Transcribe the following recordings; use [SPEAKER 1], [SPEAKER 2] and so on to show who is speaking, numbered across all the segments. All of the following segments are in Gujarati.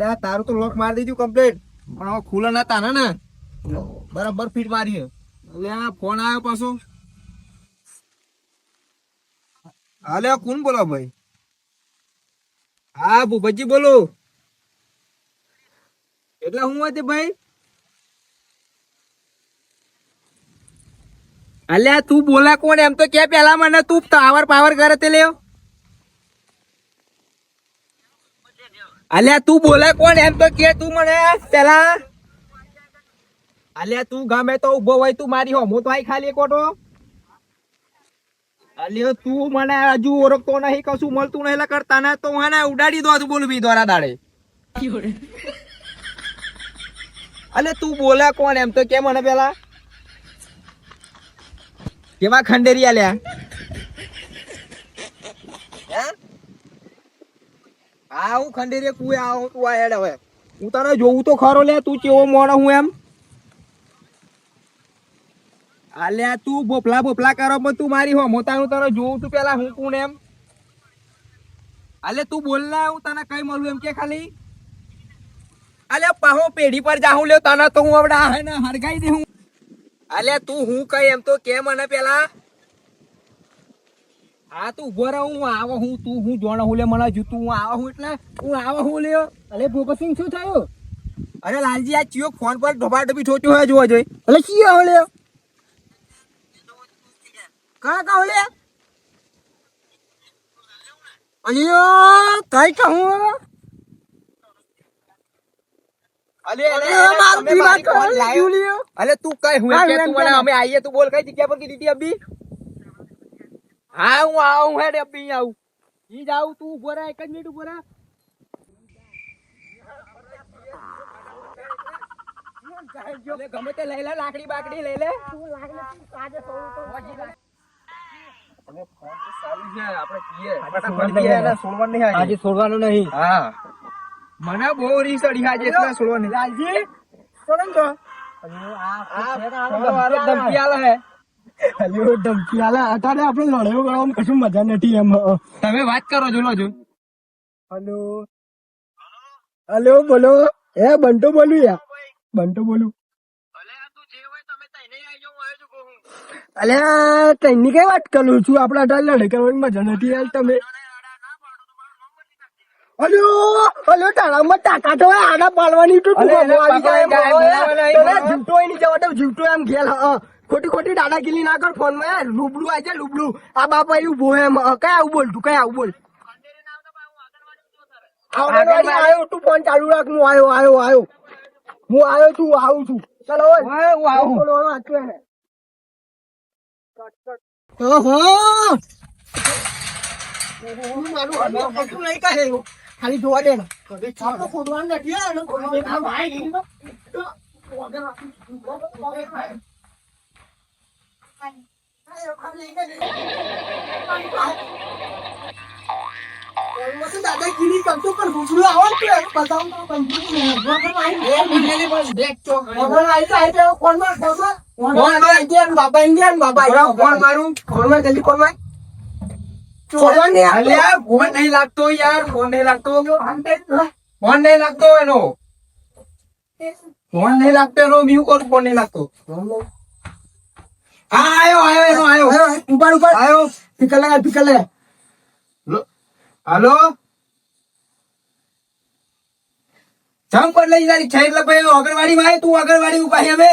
[SPEAKER 1] અલ્યા તારું તો લોક મારી દીધું કમ્પ્લીટ પણ હવે ખુલ્લા ને ને? બરાબર ફીટ મારી અલ્યા ફોન આવ્યો પાછો. અલ્યા કોણ બોલો ભાઈ? હા ભૂપતજી બોલો. એટલે હું હતી ભાઈ? અલ્યા તું બોલા કોણ? એમ તો કે પેલા મને તું પાવર પાવર કરે તે લેવ અલ્યા, તું બોલે કોણ? એમ તો કે તું મને પેલા. અલ્યા, તું ગમે તો ઊભો હોય, તું મારી હોમો તો આઈ ખાલી કોટો અલ્યા, તું મને હજુ ઓળખતો નહીં, કશું મળતું નહીં કરતા ને. તો હું ઉડાડી દો તું બોલું બી દ્વારા દાડે. અલે તું બોલે કોણ? એમ તો કે મને પેલા. કેવા ખંડેરી આલ્યા હા, હું ખંડેરી કુએ આવું, તું આ હવે. હું તને જોઉં તો ખરો લે, તું કેવો મોણો હું એમ. આલ્યા તું બોપલા બોપલા કરો, પણ તું મારી હો મોતા હું તને જોઉં તું પેલા હું કોણ એમ. આલે, તું બોલ ના, હું તને કઈ મળું એમ કે ખાલી. અલ્યા પાહો પેઢી પર જાઉં, લ્યો, તને તો હું હવે આ હે ને હરગાઈ દે હું. અલ્યા તું હું કઈ એમ તો કે મને પેલા. હા તો ઊભો રહે હું આવો હું તું હું જોણ હું લે મને જૂતું હું આવો હું એટલે હું આવો હું લ્યો. અરે ભૂપતસિંહ શું થયું? અરે લાલજી આ ચિયો ફોન પર ઢોબા ઢોબી ઠોચ્યો હોય જોવા જોઈ. એટલે ચિયો હો લ્યો. કા કા લે અલ્યો કઈ કહું અલે તું કઈ હું કે તું મને અમે આઈએ તું બોલ કઈ જગ્યા પર કીધી હતી અબી હા હું આવું હેડે અબી આવું. ઈ જાવ તું ઊભો રહે એક જ મિનિટ ઊભો રહે. ગમે તે લઈ લે લાકડી બાકડી લઈ લે. તો નહીં. આજે.
[SPEAKER 2] છોડવાનું નહીં.
[SPEAKER 1] હા. મને બહુ રીસ અડી આજે એટલે છોડવાની
[SPEAKER 2] લાલજી છોડો તો
[SPEAKER 1] આ ધમકી આલે હે.
[SPEAKER 2] અલ્યો ધમકી. આલે અત્યારે આપણે લડાઈઓ કરવાનું કશું મજા નથી એમ.
[SPEAKER 1] તમે વાત કરો જો
[SPEAKER 2] હલો. હલો બોલો. એ બંટો બોલું યા બંટો બોલું. અલ્યા કઈની કઈ વાત કરું છું? આપડે અત્યારે લડાઈ કરવાની મજા નથી યાર તમે. અલ્યો અલ્યો તાળામાં ટાકા તો આડા પાડવાની તો. જીવતો નહીં જવા દઉં, જીવતો એમ ગેલ હા. ખોટી ખોટી દાદાગીરી ના કર ફોનમાં રૂબરૂ આવી જાય રૂબરૂ. આ બાપા એવું એમ. કઈ આવું બોલ તું કઈ આવું બોલ? આંગણવાડી આવ્યો તું ફોન ચાલુ રાખ. હું આવ્યો આવ્યો આવ્યો હું આવ્યો છું આવું છું. ચલો
[SPEAKER 1] હું.
[SPEAKER 2] ઓહો. ખાલી જોવા દે ખોદવાનું નથી દાદાગીરી કરતો પણ વગર આવી. ને
[SPEAKER 1] ફોન નહીં લાગતો યાર ફોન નહીં લાગતો ફોન નહીં લાગતો એનો ફોન નહીં લાગતો એનો મ્યુ કરું, ફોન નહીં લાગતો હા આયો આયો એનો આયો.
[SPEAKER 2] આયો, ઉપર ઉપાડ.
[SPEAKER 1] આયો.
[SPEAKER 2] પીકર લગા પીકર
[SPEAKER 1] લગા હાલો. જમ પર લઈ જારી છે એટલે અગરવાડી માં તું અગરવાડી ઉપાય છે અમે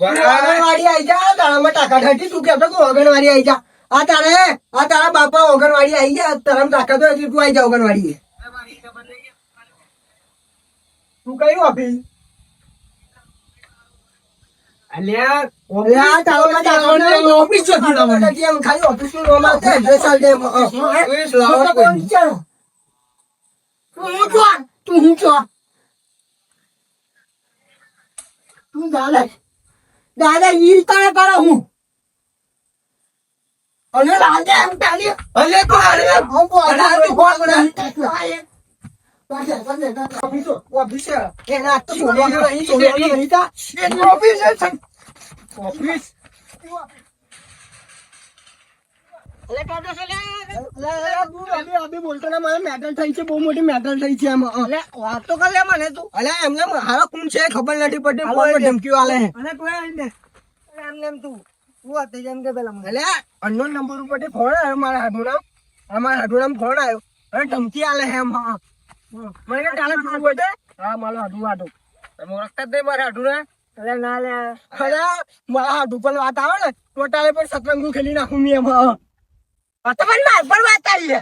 [SPEAKER 2] આંગણવાડી આઈ જા, તારામાં તાકાત હતી, તું કેમ કે અગણવાડી આઈ જા. આ તારે, આ તારા બાપા અગણવાડી આઈ ગયા, તારામાં ટાકા તો હજી તું આઈ જા અગણવાડી તું કયું આપી? દાદા ઈ તારે કરો હું? અને લાગે એમ ચાલી
[SPEAKER 1] અલ્યા તો અરે
[SPEAKER 2] હું બોલ
[SPEAKER 1] તું બોલ મને.
[SPEAKER 2] એના તો છોડવાનું નહીં છોડવાનું નહીં તા
[SPEAKER 1] એની ઓફિસ છે ઓફિસ
[SPEAKER 2] અલે કાઢો છે લે. અલે, અલે, તું અભી અભી બોલતો ને મારે મેટલ થઈ છે મને તું અલે એમને હારો કોણ છે ખબર નથી પડતી ધમકી આલે અને એમને એમ તું અનનોન નંબર ઉપર ફોન આવ્યો મારા હાથુના અમારા હાથુના ફોન આવ્યો અને ધમકી આલે હે એમ હા મને કાલે જોવું હોય હા મારો હાડું હાડું તમે ઓળખતા જ નહીં હાડું ને અરે ના લે. અરે મારા હાડું પણ વાત આવે ને ટોટાલે પણ પર ખેલી નાખું મેં એમાં. હા તો પણ માર પર વાત આવી છે.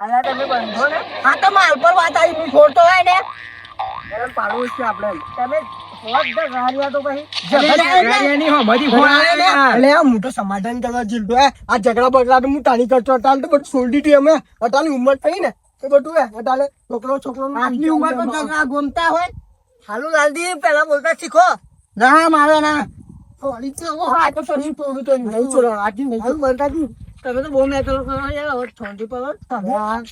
[SPEAKER 2] અરે તમે બંધો ને? હા તો માર પર વાત આવી હું છોડતો હોય ને. અરે પાડવું છે આપણે. તમે સમાધાન કરવા જીલતો આ ઝઘડા બગડા તો હું તાની કરતો અટાલ તો બધું છોડી દીધું અમે. અટાની ઉંમર થઈ ને. એ હે છોકરો છોકરો
[SPEAKER 1] આટલી ઉંમર પર
[SPEAKER 2] ગમતા હોય. હાલું લાલજી બોલતા શીખો. ના મારે ના. હા તમે તો બહુ તમે છોડો
[SPEAKER 1] હા, હા?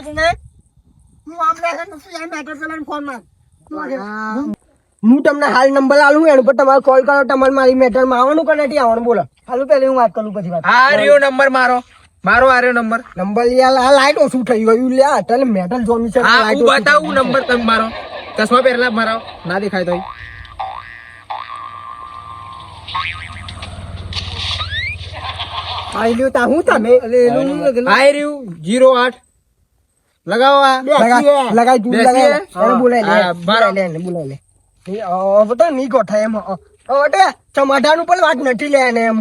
[SPEAKER 2] હું હે? હું તમને હાલ નંબર આલું એના પર તમારે કોલ કરો તમારે મારી મેટરમાં આવવાનું કે નથી આવવાનું બોલો. હાલ પહેલી હું વાત કરું પછી વાત.
[SPEAKER 1] આ રહ્યો નંબર મારો. મારો આર્યો નંબર.
[SPEAKER 2] નંબર યાર આ લાઈટ ઓછું થઈ ગયું. લે અટલ મેટલ જોમી છે
[SPEAKER 1] હા હું બતાવું નંબર તમે મારો. ચશ્મા પહેરલા મારો. ના દેખાય તો
[SPEAKER 2] આઈ લ્યો તા હું તમે અરે
[SPEAKER 1] રહ્યું? જીરો આઠ. લગાવો આ.
[SPEAKER 2] લગાઈ લગાઈ તું
[SPEAKER 1] બેસી
[SPEAKER 2] લગાઈ બોલાય લે બોલાય લે એને બોલાય લે. એ અ બતા ની ગોઠાય એમ અટે પણ વાત નથી લે એને એમ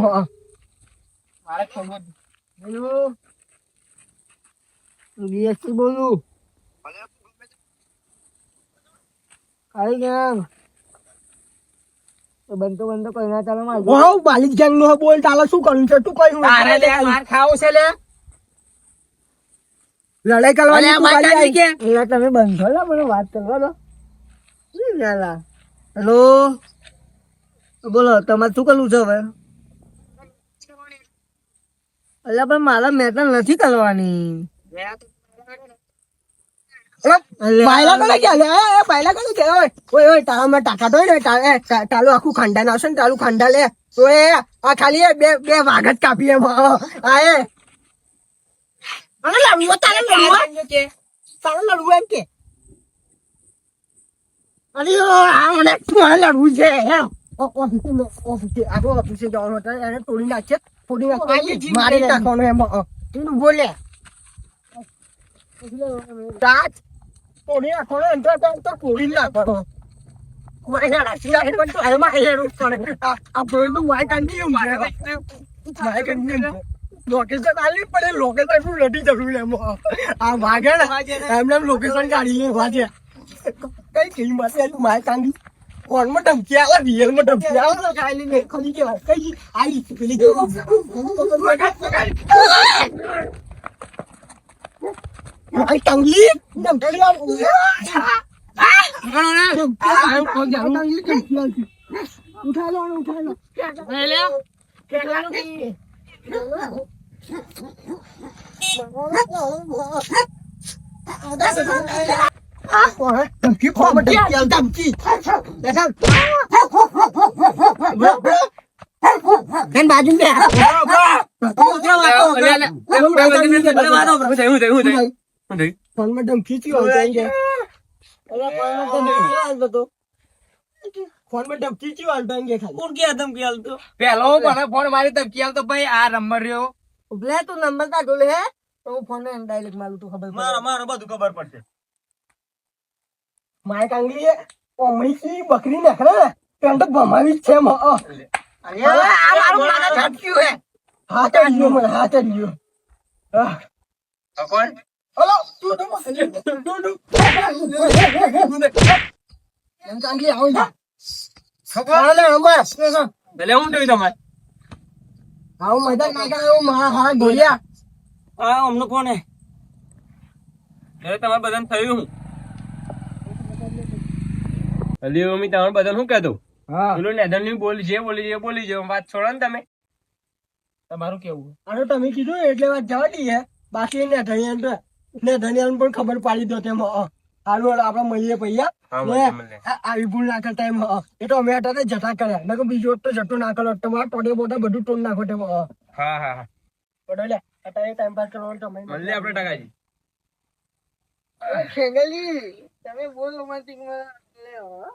[SPEAKER 1] મારે ખબર
[SPEAKER 2] હેલો? બીએસસી બોલું. આવી ગયા તો બંધો બંધો કોઈ ના ચાલો માર. વાવ બાલિક જંગ નો બોલ ચાલે શું કરું છે? તું કઈ
[SPEAKER 1] તારે લે માર ખાવું છે લે.
[SPEAKER 2] લડાઈ કરવાની તું
[SPEAKER 1] કાઢી
[SPEAKER 2] આવી. એલા તમે બંધો લા મને વાત કરવા દો. શું હેલો? બોલો તમારે શું કરવું છે હવે? અલ્યા પણ મારા મેટર નથી કરવાની પાયલા કરે કે એ પાયલા કરે કે ઓય ઓય ઓય તારા માં ને આખું આવશે ને તાલું ખાંડા લે આ ખાલી બે બે વાઘ જ કાપી એમ હા આ એ અરે લડવું તારે લડવું
[SPEAKER 1] કે
[SPEAKER 2] તારે લડવું એમ કે અરે આ મને લડવું છે ઓફિસે જવાનું હતું એને તોડી નાખશે તોડી નાખશે મારી નાખવાનું એમ. તું બોલે. રાત તોડી નાખવાનો એમ તો તો- તો નાખવાનો લોકેશન આલી પડે લોકેશનનું રેડી જરૂર એમાં. આ વાગે ને એમને લોકેશન કાઢી વાગે કઈ આલી માય કાંડી. ફોનમાં ધમકી આવે રિયલમાં ધમકી આવે તો કાંઈ નહીં ખરી કેવાય કઈ આલી પેલી માય કાંડી ધમકી આવે ઉઠા લો ઉઠા લો ધમકી બાજુ બે ફોનમાં ધમકી આવતા ફોનમાં ધમકી ખાલી
[SPEAKER 1] પેલો ફોન મારી ધમકી ભાઈ આ નંબર રહ્યો
[SPEAKER 2] લે તું નંબર કાઢો લે હે તો ફોન ડાયરેક્ટ મારું તું ખબર મારો,
[SPEAKER 3] મારે બધું ખબર પડશે.
[SPEAKER 2] મારે કાંગલી એ ઓમણી થી બકરી નખરે ને? તો ભમાવી છે મ અરે આ મારું માને ઝટક્યું હે. હા જ ગયો મને હા જ ગયો
[SPEAKER 1] કોણ?
[SPEAKER 2] હલો તું તો તું તું એમ કાંગલી આવો ને ખબર લે નંબર
[SPEAKER 1] ભલે હું થયું તમારે.
[SPEAKER 2] આવો મજા ના કરે એવું મારા હા ધોયા.
[SPEAKER 3] આ અમને કોને તમારે બધાને થયું હું. હલી મમ્મી તમારે બધા શું કહેતો?
[SPEAKER 1] હા.
[SPEAKER 3] પેલું નેધનની બોલી જે બોલી જે બોલી જે વાત છોડો ને તમે.
[SPEAKER 1] તમારું કેવું?
[SPEAKER 2] અરે તમે કીધું એટલે વાત જવા દઈએ. બાકી ને તો ને પણ ખબર પાડી દો તેમ. હારું આપડે મળીએ પૈયા. આવી ભૂલ ના કરતા એમ એ તો અમે અત્યારે જતા કર્યા. નકર બીજો તો જતો ના કરો તમારા ટોડે બોટા બધું ટોન નાખો તેમ
[SPEAKER 3] હા. હા હા
[SPEAKER 2] લે અત્યારે ટાઈમ પાસ કરવાનો તમે
[SPEAKER 3] મળીએ આપણે ટકાજી
[SPEAKER 2] ખેંગલી તમે બોલો માં. લે હો.